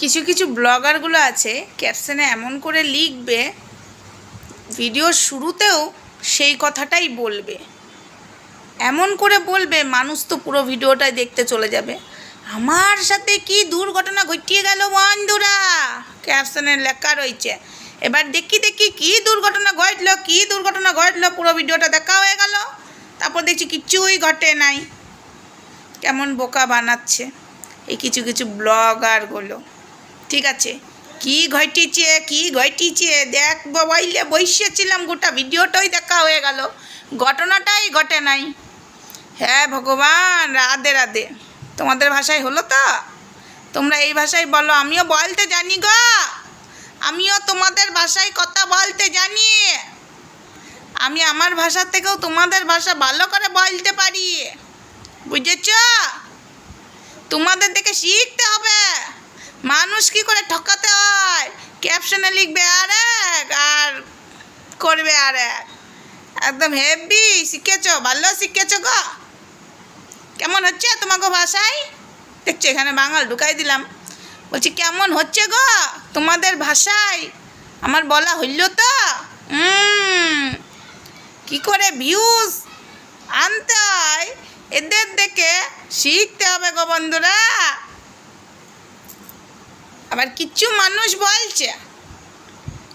কিছু কিছু ব্লগারগুলো আছে ক্যাপশনে এমন করে লিখবে ভিডিওর শুরুতেও সেই কথাটাই বলবে। এমন করে বলবে, মানুষ তো পুরো ভিডিওটাই দেখতে চলে যাবে। আমার সাথে কি দুর্ঘটনা ঘটিয়ে গেল বন্ধুরা? ক্যাপশনে লেখা রয়েছে। এবার দেখি দেখি কি দুর্ঘটনা ঘটলো, কি দুর্ঘটনা ঘটলো, পুরো ভিডিওটা দেখা হয়ে গেল। তারপর দেখছি কিচ্ছুই ঘটে নাই। কেমন বোকা বানাচ্ছে। এই কিছু কিছু ব্লগারগুলো। ঠিক আছে। কি ঘটিছে কি ঘটিছে? দেখ মোবাইলে বসেছিলাম গোটা ভিডিওটাই দেখা হয়ে গেল। ঘটনাটাই ঘটে নাই। হ্যাঁ ভগবান, রাধে রাধে। তোমাদের ভাষায় হলো তো? তোমরা এই ভাষায় বলো, আমিও বলতে জানি গো। আমিও তোমাদের ভাষায় কথা বলতে জানি। আমি আমার ভাষা থেকেও তোমাদের ভাষা ভালো করে বলতে পারি। বুঝেছ? তোমাদের দেখে শিখতে মানুষ কি করে ঠকাতে হয়? ক্যাপশনে লিখবে আর এক, আর করবে আর এক। একদম হেভি শিখেছো? ভালো শিখেছো গো। কেমন হচ্ছে তোমাকে ভাষায়? দেখছ, এখানে বাঙাল ঢুকাই দিলাম। বলছি, কেমন হচ্ছে গো তোমাদের ভাষায়? আমার বলা হইল তো? কি করে ভিউজ আনতে হয়? এদের দেখে শিখতে হবে গো বন্ধুরা। আবার কিছু মানুষ বলছে।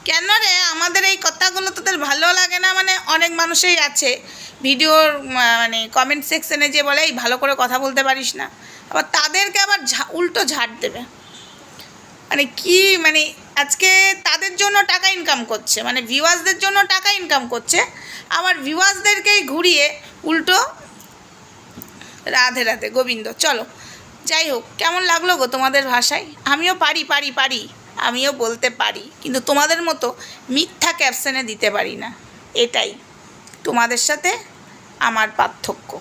কেন রে? আমাদের এই কথাগুলো তোদের ভালো লাগে না? মানে অনেক মানুষই আছে, ভিডিওর মানে কমেন্ট সেকশনে যে বলে, এই ভালো করে কথা বলতে পারিস না। আবার তাদেরকে আবার উল্টো ঝাড় দেবে। মানে কি মানে আজকে তাদের জন্য টাকা ইনকাম করছে মানে ভিউয়ার্সদের জন্য টাকা ইনকাম করছে, আবার ভিউয়ার্সদেরকেই ঘুরিয়ে উল্টো রাধে রাধে। গোবিন্দ, চলো। যাই হোক, কেমন লাগল গো তোমাদের ভাষায়? আমিও পারি পারি পারি। আমিও বলতে পারি, কিন্তু তোমাদের মতো মিথ্যা ক্যাপশনে দিতে পারি না। এটাই। তোমাদের সাথে আমার পার্থক্য।